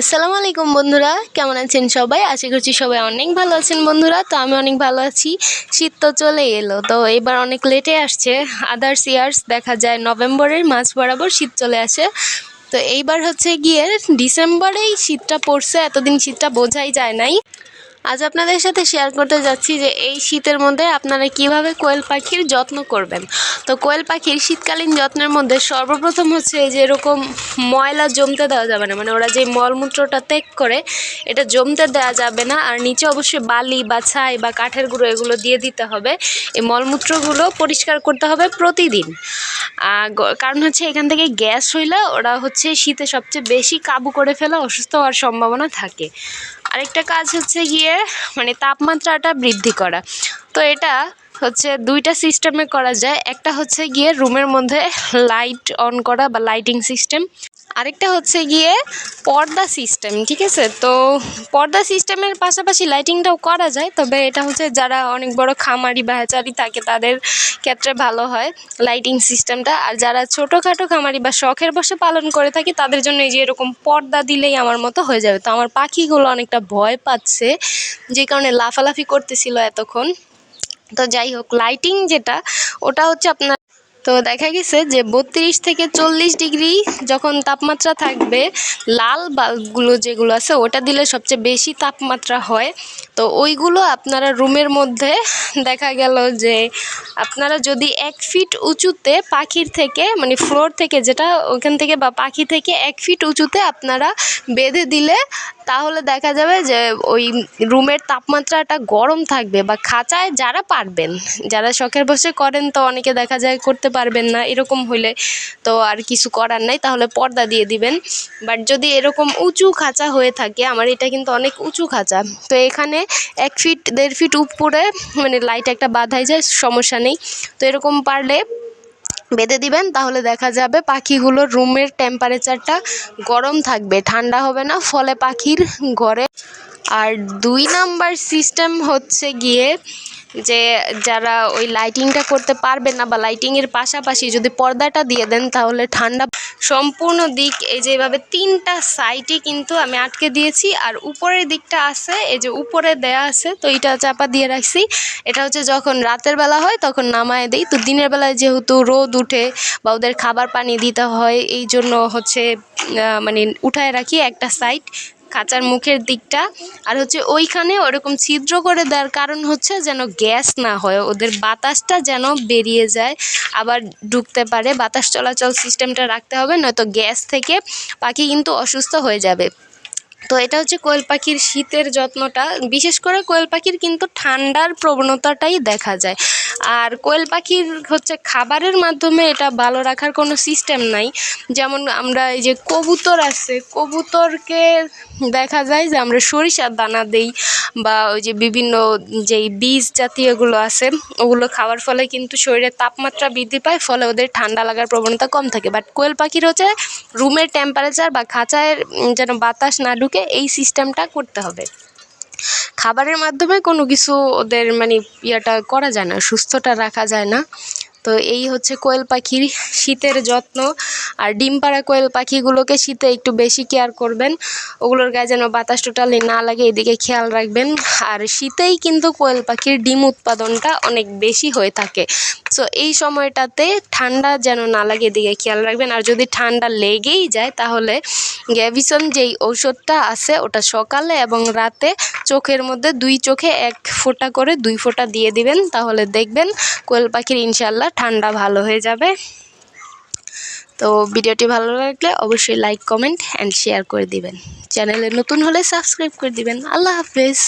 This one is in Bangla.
আসসালামু আলাইকুম বন্ধুরা, কেমন আছেন সবাই? আশা করছি সবাই অনেক ভালো আছেন বন্ধুরা। তো আমি অনেক ভালো আছি। শীত তো চলে এলো, তো এবার অনেক লেটে আসছে। আদার্স ইয়ার্স দেখা যায় নভেম্বরের মাঝ বরাবর শীত চলে আসে। তো এইবার হচ্ছে গিয়ে ডিসেম্বরেই শীতটা পড়ছে, এতদিন শীতটা বোঝাই যায় নাই। আজ আপনাদের সাথে শেয়ার করতে যাচ্ছি যে এই শীতের মধ্যে আপনারা কীভাবে কোয়েল পাখির যত্ন করবেন। তো কোয়েল পাখির শীতকালীন যত্নের মধ্যে সর্বপ্রথম হচ্ছে যে এরকম ময়লা জমতে দেওয়া যাবে না। মানে ওরা যে মলমূত্রটা ত্যাগ করে, এটা জমতে দেওয়া যাবে না। আর নিচে অবশ্যই বালি বা ছাই বা কাঠের গুঁড়ো এগুলো দিয়ে দিতে হবে। এই মলমূত্রগুলো পরিষ্কার করতে হবে প্রতিদিন। কারণ হচ্ছে এখান থেকে গ্যাস হইলে ওরা হচ্ছে শীতে সবচেয়ে বেশি কাবু করে ফেলা, অসুস্থ হওয়ার সম্ভাবনা থাকে। আরেকটা কাজ হচ্ছে গিয়ে মানে তাপমাত্রাটা বৃদ্ধি করা। তো এটা হচ্ছে দুইটা সিস্টেমে করা যায়। একটা হচ্ছে গিয়ে রুমের মধ্যে লাইট অন করা বা লাইটিং সিস্টেম আরেকটা হচ্ছে গিয়ে পর্দা সিস্টেম, ঠিক আছে? তো পর্দা সিস্টেমের পাশাপাশি লাইটিংটাও করা যায়, তবে এটা হচ্ছে যারা অনেক বড় খামারি বা হ্যাচারি থাকে, তাদের ক্ষেত্রে ভালো হয় লাইটিং সিস্টেমটা আর যারা ছোটোখাটো খামারি বা শখের বসে পালন করে থাকে, তাদের জন্য এই যে এরকম পর্দা দিলেই আমার মতো হয়ে যাবে। তো আমার পাখিগুলো অনেকটা ভয় পাচ্ছে, যে কারণে লাফালাফি করতেছিল এতক্ষণ। তো যাই হোক লাইটিং যেটা, ওটা হচ্ছে আপনার তো দেখা গেছে যে বত্রিশ থেকে চল্লিশ ডিগ্রি যখন তাপমাত্রা থাকবে, লাল বাল্বগুলো যেগুলো আছে ওটা দিলে সবচেয়ে বেশি তাপমাত্রা হয়। তো ওইগুলো আপনারা রুমের মধ্যে দেখা গেল যে আপনারা যদি এক ফিট উঁচুতে পাখির থেকে মানে ফ্লোর থেকে যেটা ওখান থেকে বা পাখি থেকে এক ফিট উঁচুতে আপনারা বেঁধে দিলে তাহলে দেখা যাবে যে ওই রুমের তাপমাত্রাটা গরম থাকবে বা খাঁচায় যারা পারবেন, যারা শখের বসে করেন তো অনেকে দেখা যায় করতে পারবেন না, এরকম হইলে তো আর কিছু করার নাই, তাহলে পর্দা দিয়ে দিবেন। বাট যদি এরকম উঁচু খাঁচা হয়ে থাকে, আমার এটা কিন্তু অনেক উঁচু খাঁচা, তো এখানে এক ফিট, দেড় ফিট উপরে মানে লাইট একটা বাঁধাই যায়, সমস্যা নেই। তো এরকম পারলে বেঁধে দিবেন, তাহলে দেখা যাবে পাখিগুলোর রুমের টেম্পারেচারটা গরম থাকবে, ঠান্ডা হবে না, ফলে পাখির ঘরে। আর দুই নাম্বার সিস্টেম হচ্ছে গিয়ে যে যারা ওই লাইটিংটা করতে পারবে না বা লাইটিংয়ের পাশাপাশি যদি পর্দাটা দিয়ে দেন, তাহলে ঠান্ডা সম্পূর্ণ দিক এই যে এভাবে তিনটা সাইডে কিন্তু আমি আটকে দিয়েছি, আর উপরের দিকটা আছে, এই যে উপরে দেয়া আছে, তো এটা চাপা দিয়ে রাখছি। এটা হচ্ছে যখন রাতের বেলা হয় তখন নামায় দিই। তো দিনের বেলায় যেহেতু রোদ উঠে বা ওদের খাবার পানি দিতে হয়, এই জন্য হচ্ছে মানে উঠায় রাখি একটা সাইড। খাঁচার মুখের দিকটা। আর হচ্ছে ওইখানে ওরকম ছিদ্র করে দেওয়ার কারণ হচ্ছে যেন গ্যাস না হয়। ওদের বাতাসটা যেন বেরিয়ে যায়, আবার ঢুকতে পারে। বাতাস চলাচল সিস্টেমটা রাখতে হবে, নয়তো গ্যাস থেকে পাখি কিন্তু অসুস্থ হয়ে যাবে। তো এটা হচ্ছে কোয়েল পাখির শীতের যত্নটা। বিশেষ করে কোয়েল পাখির কিন্তু ঠান্ডার প্রবণতাটাই দেখা যায়। আর কোয়েল পাখির হচ্ছে খাবারের মাধ্যমে এটা ভালো রাখার কোনো সিস্টেম নাই। যেমন আমরা এই যে কবুতর আছে, কবুতরকে দেখা যায় যে আমরা সরিষার দানা দেই বা ওই যে বিভিন্ন যেই বীজ জাতীয়গুলো আছে, ওগুলো খাওয়ার ফলে কিন্তু শরীরের তাপমাত্রা বৃদ্ধি পায়, ফলে ওদের ঠান্ডা লাগার প্রবণতা কম থাকে। বাট কোয়েল পাখির হচ্ছে রুমের টেম্পারেচার বা খাঁচায় যেন বাতাস না ঢুকে এই সিস্টেমটা করতে হবে। খাবারের মাধ্যমে কোনো কিছু ওদের মানে ইয়েটা করা যায় না, সুস্থটা রাখা যায় না। তো এই হচ্ছে কোয়েল পাখির শীতের যত্ন। আর ডিম পাড়া কোয়েল পাখিগুলোকে শীতে একটু বেশি কেয়ার করবেন। ওগুলোর গায়ে যেন বাতাস টোটালি না লাগে, এদিকে খেয়াল রাখবেন। আর শীতেই কিন্তু কোয়েল পাখির ডিম উৎপাদনটা অনেক বেশি হয়ে থাকে। সো এই সময়টাতে ঠান্ডা যেন না লাগে, এদিকে খেয়াল রাখবেন। আর যদি ঠান্ডা লেগেই যায়, তাহলে গ্যাভিসন যেই ঔষধটা আছে, ওটা সকালে এবং রাতে চোখের মধ্যে দুই চোখে এক ফোঁটা করে দুই ফোঁটা দিয়ে দিবেন। তাহলে দেখবেন কোয়েল পাখির ইনশাল্লাহ ঠান্ডা ভালো হয়ে যাবে। তো ভিডিওটি ভালো লাগলে অবশ্যই লাইক কমেন্ট অ্যান্ড শেয়ার করে দিবেন। চ্যানেলে নতুন হলে সাবস্ক্রাইব করে দিবেন। আল্লাহ হাফেজ।